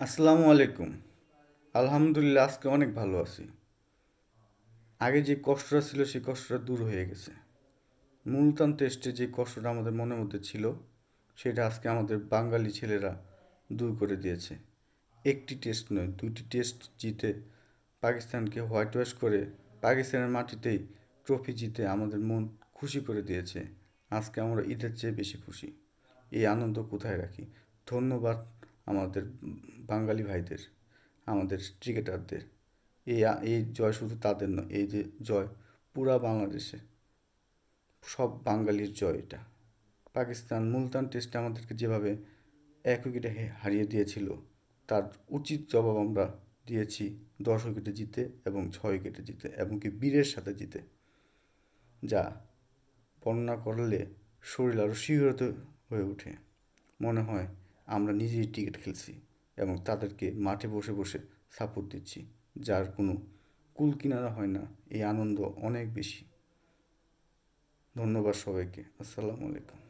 আসসালামু আলাইকুম। আলহামদুলিল্লাহ, আজকে অনেক ভালো আছি। আগে যে কষ্টটা ছিল, সেই কষ্টটা দূর হয়ে গেছে। মুলতান টেস্টে যে কষ্টটা আমাদের মনের মধ্যে ছিল, সেটা আজকে আমাদের বাঙালি ছেলেরা দূর করে দিয়েছে। একটি টেস্ট নয় দুটি টেস্ট জিতে পাকিস্তানকে হোয়াইট ওয়াশ করে পাকিস্তানের মাটিতেই ট্রফি জিতে আমাদের মন খুশি করে দিয়েছে। আজকে আমরা ঈদের চেয়ে বেশি খুশি। এই আনন্দ কোথায় রাখি? ধন্যবাদ আমাদের বাঙালি ভাইদের, আমাদের ক্রিকেটারদের, এই এই জয় শুধু তাদের নয়, এই যে জয় পুরা বাংলাদেশে, সব বাঙালির জয় এটা। পাকিস্তান মুলতান টেস্টে আমাদেরকে যেভাবে এক উইকেটে হারিয়ে দিয়েছিল, তার উচিত জবাব আমরা দিয়েছি দশ উইকেটে জিতে এবং ছয় উইকেটে জিতে এবং কি বীরের সাথে জিতে। যা বর্ণনা করলে শরীর আরও শিহরিত হয়ে ওঠে। মনে হয় আমরা নিজেই টিকিট খেলছি এবং তাদেরকে মাঠে বসে বসে সাপোর্ট দিচ্ছি, যার কোনো কুল কিনারা হয় না। এই আনন্দ অনেক বেশি। ধন্যবাদ সবাইকে। আসসালামু আলাইকুম।